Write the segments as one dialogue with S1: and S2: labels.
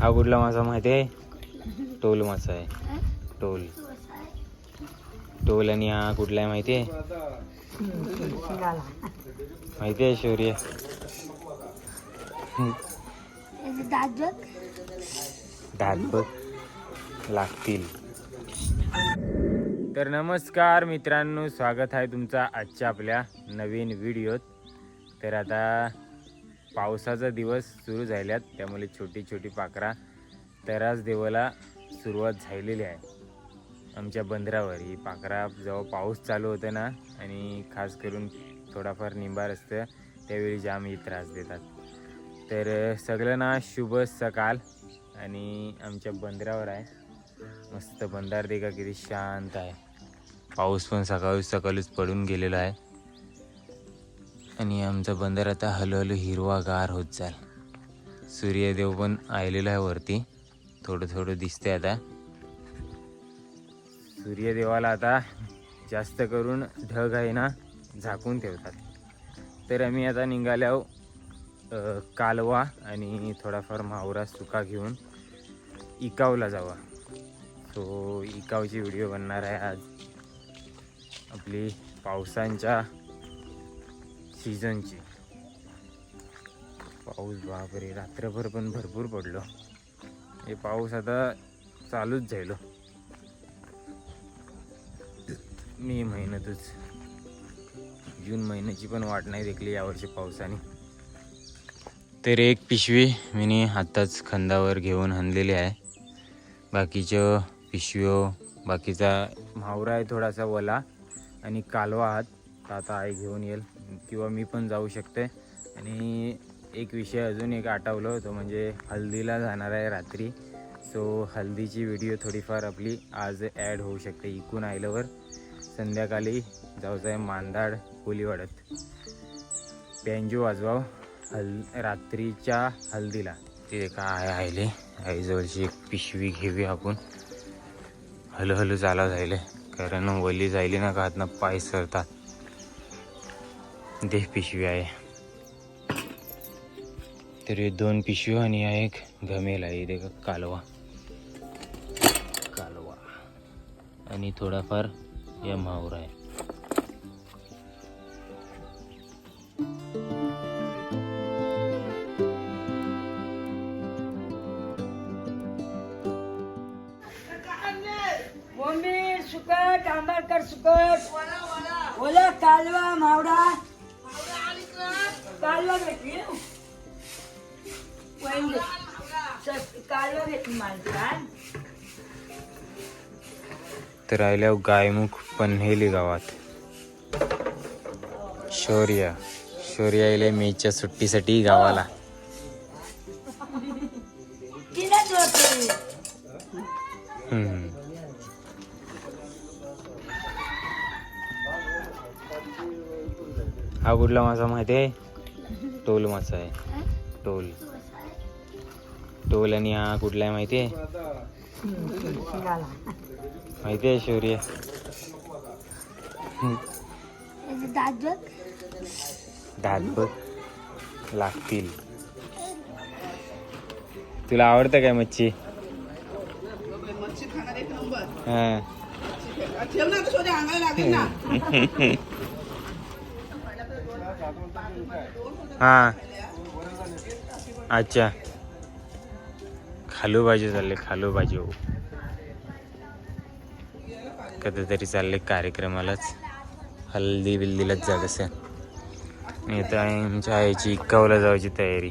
S1: हा कुठला मासा माहिती आहे? टोल मासा आहे. टोल. टोल आणि हा कुठला आहे माहिती आहे? माहिती आहे शौर्य? दात बघ लागतील. तर नमस्कार मित्रांनो स्वागत आहे तुमचा आजच्या आपल्या नवीन व्हिडिओत. तर आता पावसाचा दिवस सुरू झाल्यात त्यामुळे छोटी छोटी पाखरा तरास देवाला सुरुवात झालेली आहे. आमच्या बंदरावर ही पाखरा जेव्हा पाऊस चालू होतं ना आणि खास करून थोडाफार निंबार असतं त्यावेळी जाम ही त्रास देतात. तर सगळं सगळ्यांना शुभ सकाळ आणि आमच्या बंदरावर आहे. मस्त बंधार देखा किती शांत आहे. पाऊस पण सकाळी सकाळीच पडून गेलेला आहे. आणि आमचा बंदर आता हळूहळू हिरवागार होत जाईल. सूर्यदेव पण आलेला आहे वरती. थोडं थोडं दिसते आता. सूर्यदेवाला आता जास्त करून ढग आहे ना झाकून ठेवतात. तर आम्ही आता निघाल्यावर कालवा आणि थोडाफार मावरा सुका घेऊन इकावला जावा. सो इकावची व्हिडिओ बनणार आहे आज. आपली पावसांच्या सीझनची पाऊस बापरे रात्रभर पण भरपूर पडलो. हे पाऊस आता चालूच झालो. मे महिन्यातच. जून महिन्याची पण वाट नाही देखली यावर्षी पावसाने. तर एक पिशवी मी आत्ताच खंदावर घेऊन आणलेली आहे. बाकीचं पिशव्यो बाकीचा म्हावरा आहे थोडासा वला आणि कालवा आहात तर आता आई घेऊन येईल किंवा मी पण जाऊ शकते. आणि एक विषय अजून एक आठवलं तो म्हणजे हल्दीला जाणार आहे रात्री. सो हल्दीची व्हिडिओ थोडीफार आपली आज ॲड होऊ शकते इकून आल्यावर संध्याकाळी जाऊचं आहे मांदाड कोलीवाड्यात बँजो वाजवाव हल रात्रीच्या हल्दीला. ते काय आईले आईजवळची एक पिशवी घेऊया आपण. हळूहळू हलू चाला जायले. कारण वली जायली ना का हातनं पाय सरतात. देह पिशवी आहे. तरी दोन पिशवी आणि हा एक घमेल आहे. ते कालवा. कालवा. आणि थोडाफार या माहूर आहे.
S2: सुकट आंबेडकर सुकट. ओला कालवा मावडा कालवा घेतली कालवा घेतली मालती
S1: तर राहिल्या गायमुख पन्हेली गावात. शौर्य. शौर्य आले मेच्या सुट्टीसाठी गावाला. हम्म. हा कुठला मासा माहिती आहे? टोल मासा आहे. टोल. टोल आणि हा कुठला आहे माहिती आहे? माहिती आहे शौर्य. दात बघ लागतील. तुला आवडतं काय मच्छी? हा. हां. अच्छा. खालू बाजू चालले खालू बाजू. कधीतरी चालले कार्यक्रमालाच. हल्दी बिल्दीलाच जात असे नाही आहे आमच्या आईची इक्कावला जायची तयारी.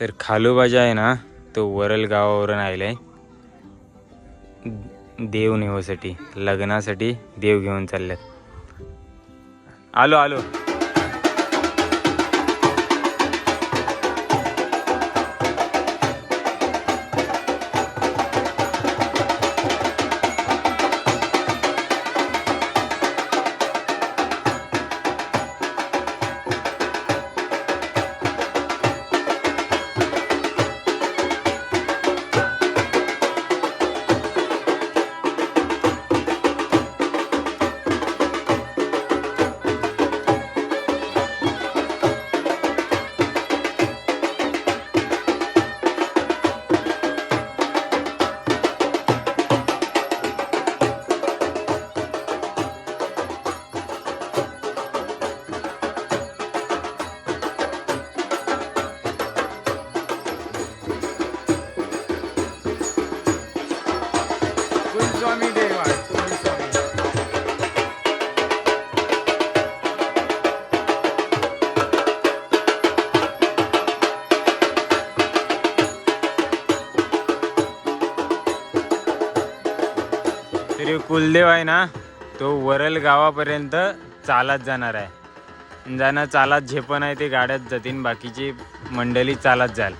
S1: तर खालोबाजा आहे ना तो वरल गावावरून आलाय देव नेवासाठी लग्नासाठी देव घेऊन चालल्यात. आलो आलो. कुलस्वामी तरी कुलदेव आहे ना तो वरल गावापर्यंत चालत जाणार आहे. जाणं चालत झेपण आहे ते गाड्यात जातील बाकीची मंडळी चालत जाईल.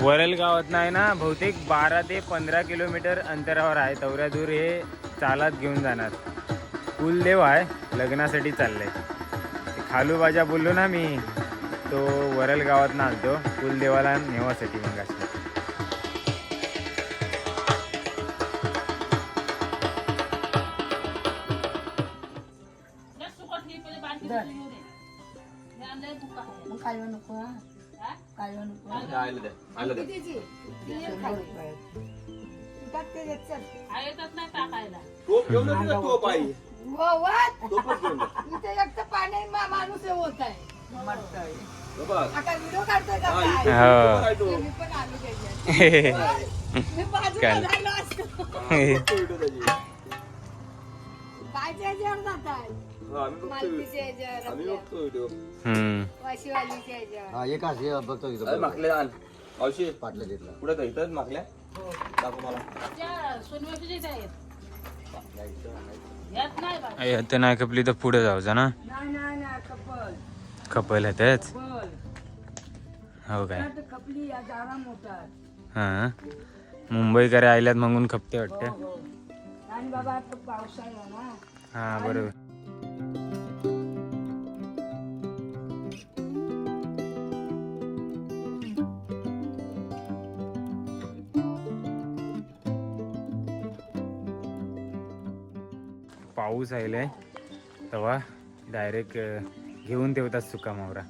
S1: वरल गावात आहे ना बहुतेक बारा ते पंधरा किलोमीटर अंतरावर आहे. तेवढ्या दूर हे चालात घेऊन जाणार. कुलदेव आहे लग्नासाठी चाललंय. खालूबाजा बोललो ना मी तो वरल गावात ना आलतो कुलदेवाला नेवासाठी मग
S2: मग
S3: टोप घेऊन टोप आई? टोपच जा.
S4: पाणी माणूस होत आहे आता व्हिडिओ काढतोय का
S3: हा,
S4: काय?
S3: इथे
S1: हो.
S3: टोप आहे तो.
S4: मी पण आलो त्याच्यात. मी बाजूला
S1: काय?
S4: राहिलो असतो
S3: बघतो व्हिडिओ त्याची.
S4: पायच्या ह्याच्यावर जाताय
S3: बघतो
S4: मालकीच्या ह्याच्यावर
S3: आम्ही
S4: आपल्या
S3: बघतो व्हिडिओ
S1: हम्म
S4: वाशीवालीच्या ह्याच्यावर
S5: हा एकाच बघतो
S3: अरे आण औषध
S5: पाटलं तिथला
S3: कुठे काय इथं माकल्या दाखव मला
S1: आता नाही खपली तर पुढे जाऊचा ना
S2: नाही नाही नाही कपल
S1: खपल तेच
S2: बल
S1: हो काय
S2: या मोठा
S1: हां मुंबईकर आयल्यात मागून खपते वाटतं
S2: हो हो आणि बाबा आता पावसाळा ना
S1: हां बरोबर पाऊस आयलाय. तेव्हा डायरेक्ट घेऊन ठेवतात सुका मावरा.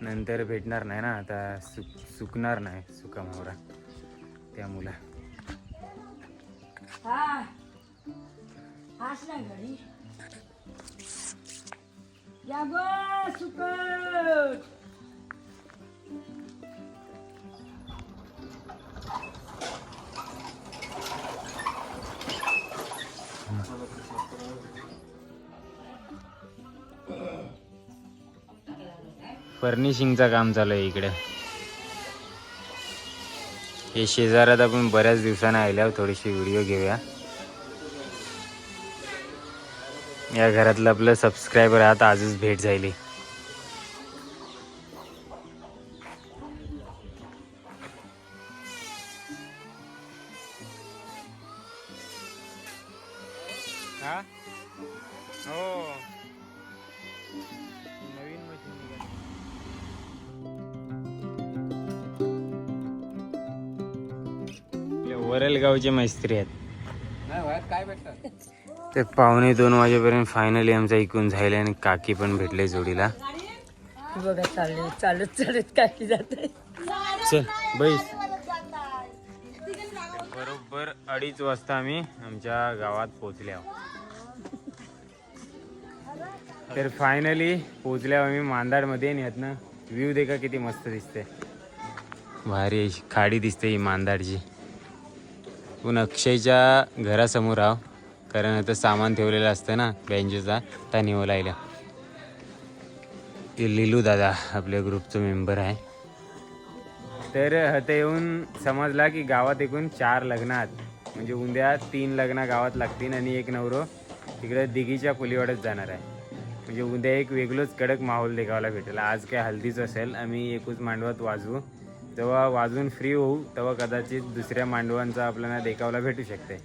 S1: नंतर भेटणार नाही ना आता सुक सुकणार नाही सुका मावरा.
S2: त्या मुला. या
S1: फर्निशिंगचं काम चालू आहे इकडे. हे शेजारात आपण बऱ्याच दिवसानं आल्यावर थोडीशी व्हिडिओ घेऊया. या घरातलं आपलं सबस्क्रायबर आता आजच भेट झाली. वरलगावचे मैस्त्री आहेत.
S5: काय भेटतात
S1: ते पावणे दोन वाजेपर्यंत फायनली आमचं ऐकून झालं आणि काकी पण भेटले जोडीला.
S2: बघा चालले चालत चालत काही जाते
S1: चल बैस. बरोबर अडीच वाजता आम्ही आमच्या गावात पोहोचले आहोत. तर फायनली पोहोचल्या आम्ही मांदाडमध्ये आणि यातनं व्ह्यू देखा किती मस्त दिसते भारी अशी खाडी दिसते ही मांदाडची. आपण अक्षयच्या घरासमोर आहो कारण आता सामान ठेवलेलं असतं ना बँजेचा त्या निवलायला ते लिलू दादा आपल्या ग्रुपचं मेंबर आहे. तर हते येऊन समजला की गावात एकूण चार लग्न आहेत. म्हणजे उद्या तीन लग्न गावात लागतील आणि एक नवरो तिकडे दिघीच्या पुलीवाड्यात जाणार आहे. म्हणजे उद्या एक वेगळंच कडक माहोल देखावायला भेटेल. आज काय हल्दीच असेल. आम्ही एकूच मांडवात वाजवू. जेव्हा वाजून फ्री होऊ तेव्हा कदाचित दुसऱ्या मांडवांचा आपल्याला देखावला भेटू शकते.